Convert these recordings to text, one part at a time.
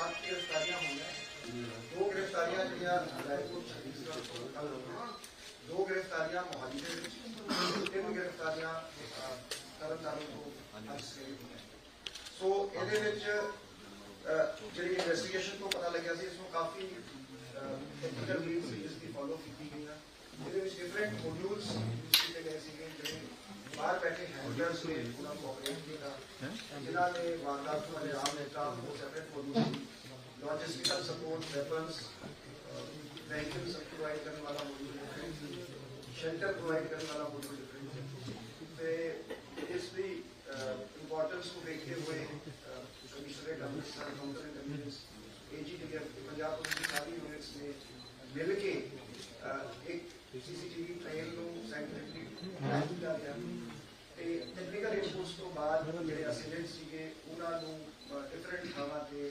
ਸੱਤ ਗ੍ਰਿਫਤਾਰੀਆਂ ਹੋਈਆਂ ਦੋ ਗ੍ਰਿਫਤਾਰੀਆਂ ਜਿਹੜੀਆਂ ਰਾਏਪੁਰ ਛੱਤੀਸਗੜ੍ਹ ਤੋਂ ਕੱਲ ਹੋਈਆਂ ਦੋ ਗ੍ਰਿਫਤਾਰੀਆਂ ਮੋਹਾਲੀ ਦੇ ਵਿੱਚ ਤਿੰਨ ਗ੍ਰਿਫਤਾਰੀਆਂ ਅਹ, ਤਰਨਤਾਰਨ ਤੋਂ ਅੱਜ ਸਵੇਰੇ ਹੋਈਆਂ ਸੋ ਇਹਦੇ ਵਿੱਚ ਅਹ, ਜਿਹੜੀ ਇਨਵੈਸਟੀਗੇਸ਼ਨ ਤੋਂ ਪਤਾ ਲੱਗਿਆ ਸੀ ਇਸ ਨੂੰ ਕਾਫੀ ਟੈਕਨੀਕਲ ਰੀਡਸ ਇਸ ਦੀ ਫੋਲੋ ਕੀਤੀ ਗਈਆਂ ਇਹਦੇ ਵਿੱਚ ਡਿਫਰੈਂਟ ਮੋਡਿਊਲਸ ਕੀਤੇ ਗਏ ਸੀਗੇ ਜਿਹੜੇ ਬਾਹਰ ਬੈਠੇ ਹੈਂਡਲਰਸ ਨੇ ਉਹਨਾਂ ਨੂੰ ਆਪਰੇਟ ਕੀਤਾ ਜਿਨ੍ਹਾਂ ਨੇ ਵਾਰਦਾਤ ਨੂੰ ਅੰਜਾਮ ਦਿੱਤਾ ਉਹ separate module logistical support weapons vehicle supply ਕਰਨ ਵਾਲਾ ਮੋਡਿਊਲ ਸ਼ੈਲਟਰ ਪ੍ਰੋਵਾਈਡ ਕਰਨ ਵਾਲਾ ਮੋਡਿਊਲ ਡਿਫਰੈਂਟ ਤੇ ਇਸ ਦੀ ਇੰਪੋਰਟੈਂਸ ਨੂੰ ਦੇਖਦੇ ਹੋਏ commissionerate Amritsar counter intelligence AGTF Punjab police ਦੀ ਸਾਰੀ ਯੂਨਿਟਸ ਨੇ ਮਿਲ ਕੇ ਅਹ, ਇੱਕ ਸੀਸੀਟੀਵੀ ਟ੍ਰੇਲ ਨੂੰ ਸਾਇੰਟੀਫਿਕਲੀ ਪਲਾਨ ਕੀਤਾ ਗਿਆ ਤੇ ਟੈਕਨੀਕਲ ਇਨਪੁਟਸ ਤੋਂ ਬਾਅਦ ਜਿਹੜੇ ਅਸਿਡੈਂਟ ਸੀਗੇ ਉਹਨਾਂ ਨੂੰ ਡਿਫਰੈਂਟ ਥਾਵਾਂ ਤੇ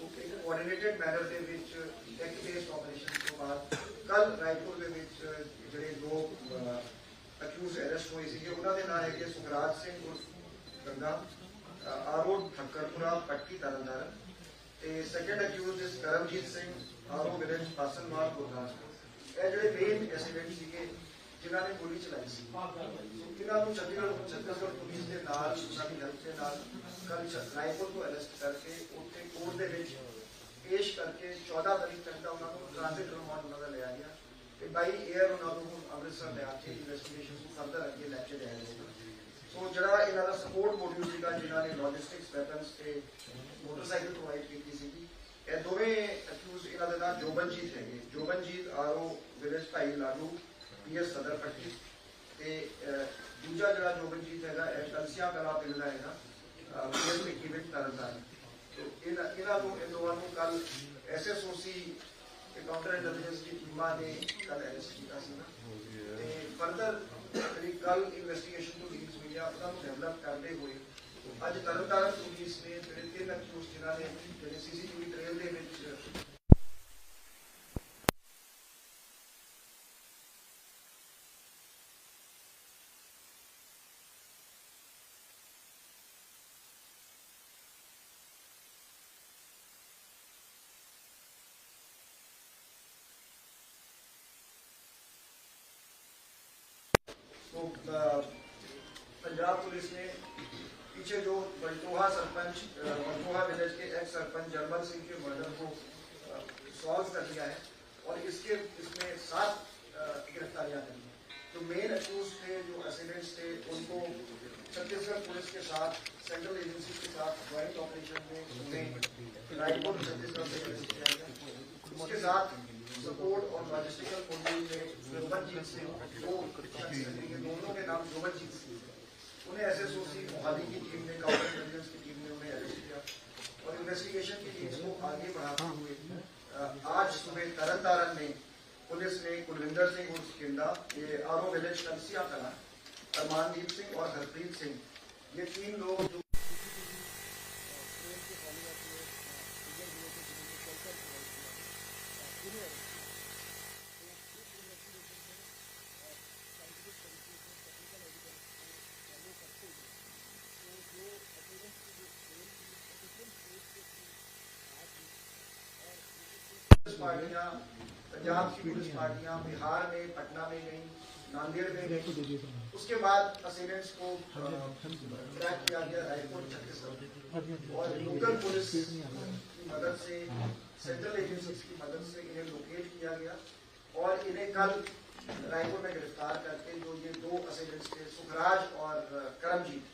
ਇੱਕ ਕੋਆਰਡੀਨੇਟਡ ਮੈਨਰ ਦੇ ਵਿੱਚ ਟੈਕ ਬੇਸਡ ਆਪਰੇਸ਼ਨ ਤੋਂ ਬਾਅਦ ਕੱਲ ਰਾਏਪੁਰ ਦੇ ਵਿੱਚ ਜਿਹੜੇ ਦੋ ਅਕਿਊਜ਼ ਅਰੈਸਟ ਹੋਏ ਸੀਗੇ, ਉਹਨਾਂ ਦੇ ਨਾਂ ਹੈਗੇ ਸੁਖਰਾਜ ਸਿੰਘ ਉਰਫ ਗੰਗਾ ਆਰੋ ਠੱਕਰਪੁਰਾ, ਪੱਟੀ ਤਰਨਤਾਰਨ ਤੇ second accused is Karamjit Singh R O village Pasanwal Gurdaspur. ਇਹ ਜਿਹੜੇ ਮੇਨ ਐਸੀਡੈਂਟ ਸੀਗੇ ਜਿਨ੍ਹਾਂ ਨੇ ਗੋਲੀ ਚਲਾਈ ਸੀ। ਇਹਨਾਂ ਨੂੰ ਚੰਡੀਗੜ੍ਹ, ਛੱਤੀਸਗੜ੍ਹ ਪੁਲਿਸ ਦੇ ਨਾਲ, ਉਹਨਾਂ ਹੈਲਪ ਦੇ ਨਾਲ ਕੱਲ ਰਾਏਪੁਰ ਤੋਂ ਅਰੈਸਟ ਕਰਕੇ ਉੱਥੇ ਕੋਰਟ ਦੇ ਵਿੱਚ ਪੇਸ਼ ਕਰਕੇ 14 ਤਰੀਕ ਤੱਕ ਦਾ ਉਹਨਾਂ ਨੂੰ ਟ੍ਰਾਂਜ਼ਿਟ ਰਿਮਾਂਡ ਉਹਨਾਂ ਦਾ ਲਿਆ ਗਿਆ। ਤੇ ਬਾਈ 에ਅਰ ਉਹਨਾਂ ਨੂੰ ਅੰਮ੍ਰਿਤਸਰ ਲਿਆ ਕੇ ਇਨਵੈਸਟੀਗੇਸ਼ਨ ਨੂੰ ਫਰਦਰ ਅੱਗੇ ਲੈ ਕੇ ਜਾਇਆ ਜਾਏਗਾ ਸੋ ਜਿਹੜਾ ਇਹਨਾਂ ਦਾ ਸਪੋਰਟ ਮੋਡਿਊਲ ਸੀਗਾ, ਜਿਨ੍ਹਾਂ ਨੇ ਲੌਜਿਸਟਿਕਸ ਵੈਪਨਸ ਤੇ ਮੋਟਰਸਾਈਕਲ ਪ੍ਰੋਵਾਈਡ ਕੀਤੀ ਸੀਗੀ, ਇਹ ਦੋਵੇਂ ਅਕਿਊਜ਼ ਇਹਨਾਂ ਦੇ ਨਾਮ ਜੋਬਨਜੀਤ ਹੈਗੇ। ਜੋਬਨਜੀਤ, ਆਰਓ ਵਿਲੇਜ ਭਾਈ ਲਾਡੂ ਪੀਐਸ ਸਦਰ ਪੱਟੀ ਤੇ ਅਹ, ਦੂਜਾ ਜਿਹੜਾ ਜੋਬਨਜੀਤ ਹੈਗਾ ਇਹ ਕਲਸੀਆ ਕਲਾ ਪਿੰਡ ਦਾ ਹੈਗਾ ਪੀਐਸ ਮਿੱਕੀ ਵਿੱਚ ਤਰਨਤਾਰਨ। ਤੋ ਇਹਨਾਂ ਇਹਨਾਂ ਨੂੰ ਇਹ ਦੋਵਾਂ ਨੂੰ ਕੱਲ ਐਸਐਸਓਸੀ ਤੇ ਕਾਊਂਟਰ ਇੰਟੈਲੀਜੈਂਸ ਦੀ ਟੀਮਾਂ ਨੇ ਕੱਲ ਅਰੈਸਟ ਕੀਤਾ ਸੀ ਤੇ ਫਰਦਰ ਜਿਹੜੀ ਕੱਲ ਇਨਵੈਸਟੀਗੇਸ਼ਨ ਤੋਂ ਲੀਡਸ ਹੋਈ ਆ ਉਹਨਾਂ ਨੂੰ ਡਿਵੈਲਪ ਕਰਦੇ ਹੋਏ ਅੱਜ ਤਰਨਤਾਰਨ ਪੁਲਿਸ ਨੇ ਜਿਹੜੇ ਤਿੰਨ ਅਕਿਊਜ਼ ਜਿਨ੍ਹਾਂ ਨੇ ਜਿਹੜੇ ਸੀਸੀਟੀਵੀ ਟ੍ਰੇਲ ਦੇ ਵਿੱਚ पीछे जो बलटोहा सरपंच बलटोहा विलेज के एक्स सरपंच जर्मन सिंह के मर्डर को सॉल्व कर दिया है और इसके, इसमें सात गिरफ्तारियाँ करी जो मेन अक्यूज थे, जो असिडेंट्स थे, उनको छत्तीसगढ़ पुलिस के साथ सेंट्रल एजेंसी के साथ ज्वाइंट ऑपरेशन में उन्हें रायपुर, छत्तीसगढ़ से किया गया उसके साथ सपोर्ट और लॉजिस्टिकल मॉड्यूल में जोबनजीत सिंह दोनों के नाम जोबनजीत। उन्हें एसएसओसी मोहाली की टीम ने काउंटर इंटेलिजेंस की टीम ने उन्हें अरेस्ट किया। और इन्वेस्टिगेशन की टीम को आगे बढ़ाते हुए आज सुबह तरनतारन में पुलिस ने कुलविंदर सिंह उर्फ़ किंदा ये आरो विलेज कलसिया कला, अरमानदीप सिंह और हरप्रीत सिंह, ये तीन लोग जो पुलिस पार्टियाँ पंजाब की पुलिस पार्टियाँ बिहार में पटना में गई नांदेड़ में गई उसके बाद असिडेंट्स को ट्रैक किया गया रायपुर छत्तीसगढ़। और लोकल पुलिस की मदद से सेंट्रल एजेंसीज की मदद से इन्हें लोकेट किया गया। और इन्हें कल रायपुर में गिरफ़्तार करके जो ये दो असिडेंट्स थे सुखराज और करमजीत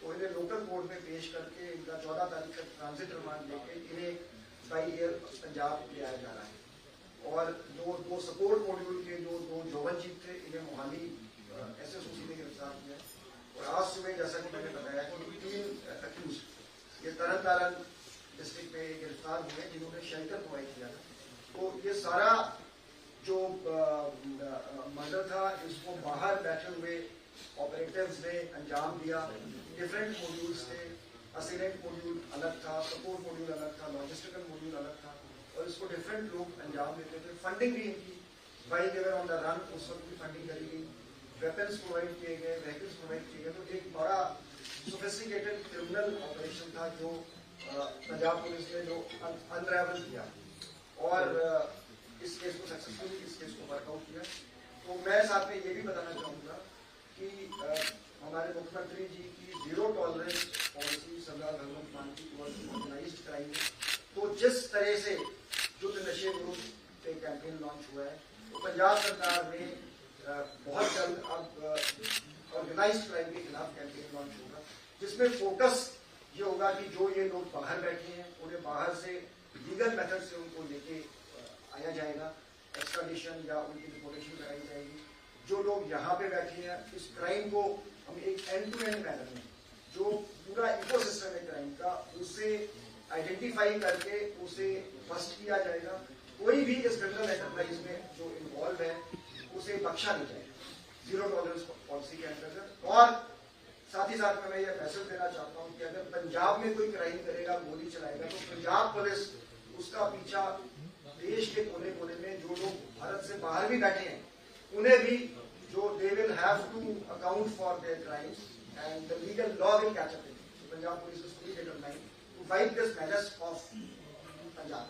तो इन्हें लोकल कोर्ट में पेश करके इनका चौदह तारीख तक ट्रांजिट रिमांड लेके इन्हें बाई एयर पंजाब ले आया जा रहा है। और दो दो सपोर्ट मॉड्यूल के जो, दो जौवनजीत थे, इन्हें मोहाली एस एस ने गिरफ़्तार किया और आज सुबह जैसा कि मैंने बताया कि तीन अक्यूज ये तरन तारण डिस्ट्रिक्ट में गिरफ़्तार हुए जिन्होंने शेल्टर प्रोवाइड किया था। तो ये सारा जो मर्डर था, इसको बाहर बैठे हुए ऑपरेटिव्स ने अंजाम दिया। डिफरेंट मॉड्यूल्स थे। असिलेंट मॉड्यूल अलग था सपोर्ट मॉड्यूल अलग था लॉजिस्टिकल मॉड्यूल अलग था, और इसको डिफरेंट लोग अंजाम देते थे। फंडिंग भी इनकी। Why they were on the run उस वक्त भी फंडिंग करी गई। वेपन्स प्रोवाइड किए गए व्हीकल्स प्रोवाइड किए गए। तो एक बड़ा सोफिस्टिकेटेड क्रिमिनल ऑपरेशन था जो पंजाब पुलिस ने जो अनरेवल किया। और इस केस को सक्सेसफुली इस केस को वर्कआउट किया। तो मैं साथ में ये भी बताना चाहूँगा कि हमारे मुख्यमंत्री जी की ज़ीरो टॉलरेंस पॉलिसी सरदार भगवंत मान की ऑर्गेनाइज क्राइम तो जिस तरह से युद्ध नशे विरुद्ध पे कैंपेन लॉन्च हुआ है तो पंजाब सरकार ने बहुत जल्द अब ऑर्गेनाइज क्राइम के खिलाफ कैंपेन लॉन्च होगा, जिसमें फोकस ये होगा कि जो ये लोग बाहर बैठे हैं, उन्हें बाहर से लीगल मेथड से उनको लेके आया जाएगा एक्स्ट्राडिशन या उनकी डिपोर्टेशन कराई जाएगी। जो लोग यहाँ पे बैठे हैं, इस क्राइम को एंड टू एंड मैनर में जो पूरा इकोसिस्टम है क्राइम का, उसे आइडेंटिफाई करके उसे बस्ट किया जाएगा। कोई भी इस क्रिमिनल एंटरप्राइज में जो इन्वॉल्व है, उसे बख्शा नहीं जाएगा। ज़ीरो टॉलरेंस पॉलिसी के अंतर्गत। और साथ ही साथ में मैं यह मैसेज देना चाहता हूँ कि अगर पंजाब में कोई क्राइम करेगा, गोली चलाएगा तो पंजाब पुलिस उसका पीछा देश के कोने कोने में, जो लोग भारत से बाहर भी बैठे हैं, उन्हें भी So they will have to account for their crimes and the legal law will catch up with them. So Punjab police is fully determined to fight this menace of Punjab.